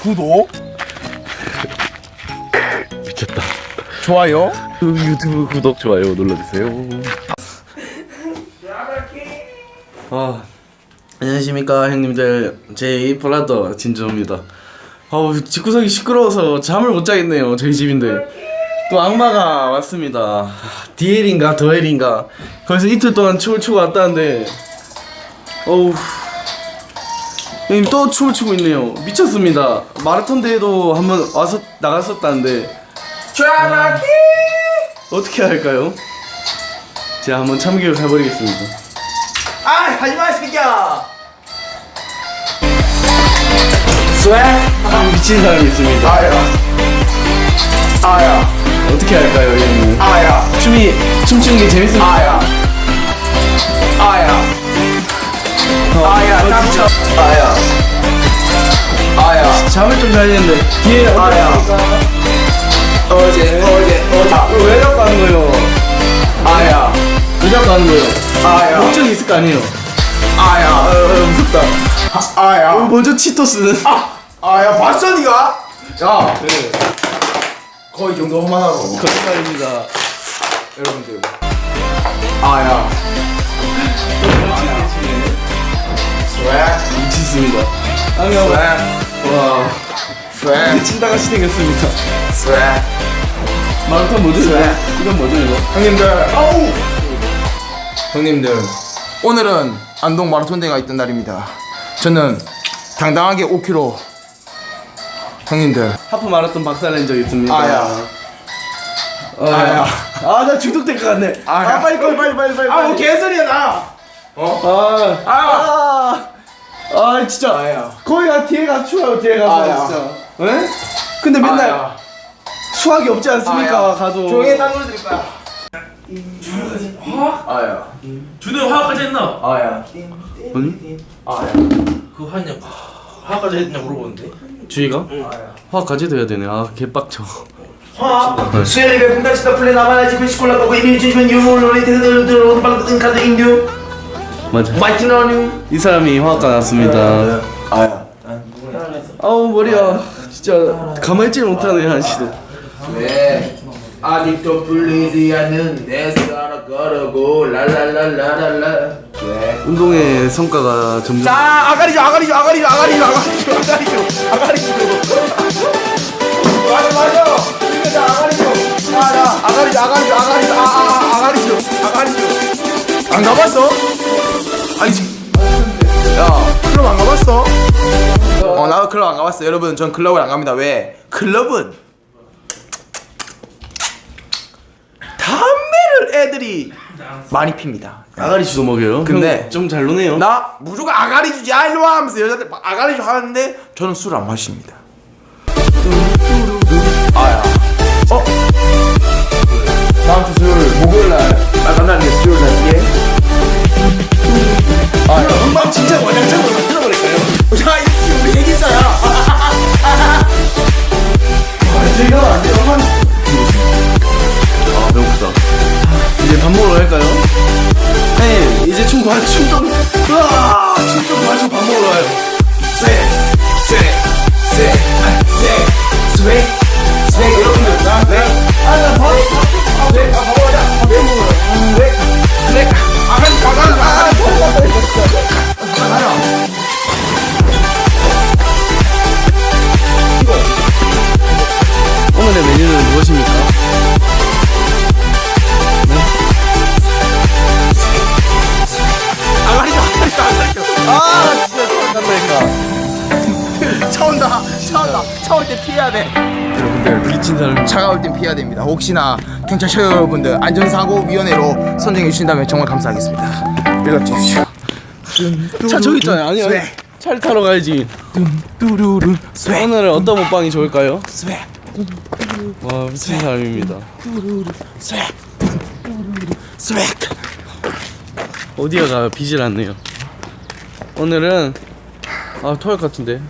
구독, 미쳤다. 좋아요. 유튜브 구독 좋아요 눌러주세요. 아, 안녕하십니까 형님들 제 브라더 진주입니다. 아우 집구석이 시끄러워서 잠을 못 자겠네요 저희 집인데 또 악마가 왔습니다. 아, 디엘인가 더엘인가 거기서 이틀 동안 춤을 추고 왔다는데 어우 형님 또 춤을 추고 있네요 미쳤습니다. 마라톤 대회도 한번 와서 나갔었다는데 쥐라키. 어떻게 할까요? 제가 한번 참교육 해버리겠습니다. 아, 하지마 새끼야. 스웨. 아, 미친 사람이 있습니다. 아야. 아야. 어떻게 할까요, 형님? 아야. 춤이 춤추는 게 재밌습니다. 아야. 아야. 깜짝. 아야. 아야. 잠을 좀 자야 되는데 뒤에 아야. 어제 어제 어제. 아, 왜 자꾸 하는 거예요? 아야. 왜 자꾸 하는 거예요? 아야. 목적이 있을 거 아니에요? 아야. 어, 무섭다. 어, 아야. 먼저 치토스는 아야 봤어 니가? 야 네, 거의 정도 험하다고 거짓말입니다. 여러분들 아야 미쳤습니다. 안녕. 스웨 와, 스웨 찐따같이 생겼습니다. 마라톤 뭐죠? 네. 이건 뭐죠, 이거? 형님들 아우 형님들 오늘은 안동 마라톤 대회가 있던 날입니다 저는 당당하게 5km 형님들 하프 마라톤 박살낸 적 있습니다. 아야. 아야. 아, 나 중독될 것 같네. 아야. 아, 빨리, 빨리, 빨리, 빨리, 빨리. 아우 개소리야 나 아, 아, 아, 진짜. 아야 거기 가 뒤에 가서 추워요 뒤에 가서 아야. 진짜. 왜? 근데 맨날 아야. 수학이 없지 않습니까? 아야. 가도. 조용히 딴 소리 들을 거야 아야 준호 화학까지 했나? 아야 아니? 아야 그거 하냐? 화학까지 했냐 물어보는데. 주희가? 화학 가지도 해야 되네. 아 개빡쳐. 수혜리베 분다시다 플레 나마나지 베시콜라 보고 이미 주시면 유물로리 테드들 오르방 카드 인듀 맞아. 마이티너뉴 이 사람이 화학과 나왔습니다. 아야 아우 머리야. 진짜 가만히 있지 못하네 한시도. 왜 아직도 풀리지 않는 내 사랑 걸어고 랄랄랄랄랄라 왜 운동의 성과가 점점. 자 아가리죠 아가리죠 아가리죠 아가리죠 아가리죠 아가리죠 아가리죠 맞아 맞아 이거 다 아가리죠 아가리죠 아가리죠 아가리죠 아아아 아가리죠 아가리죠 안 가봤어? 아니 지- 야 클럽 안 가봤어? 어 나도 클럽 안 가봤어 여러분 전 클럽을 안 갑니다 왜? 클럽은 담배를 애들이 많이 핍니다 아가리 주도 먹여요. 근데 좀잘 노네요. 나 무조건 아가리 주지 야 일로 와 하면서 여자들 막 아가리 주 하는데 저는 술 안 마십니다 아야 어? 다음 주 수요일 목요일날 나간다는 게 수요일날 제 차 온다. 차올 때 피해야 돼. 여러분들 미친 사람. 차가 올 땐 피해야 됩니다. 혹시나 경찰차 여러분들 안전사고위원회로 선정해 주신다면 정말 감사하겠습니다. 연락 주십시오. 차 저기 있잖아요. 아니, 아니. 차를 타러 가야지. 오늘은 어떤 먹방이 좋을까요? 와, 미친 사람입니다. 어디가 비질 않네요. 오늘은 아 토할 것 같은데.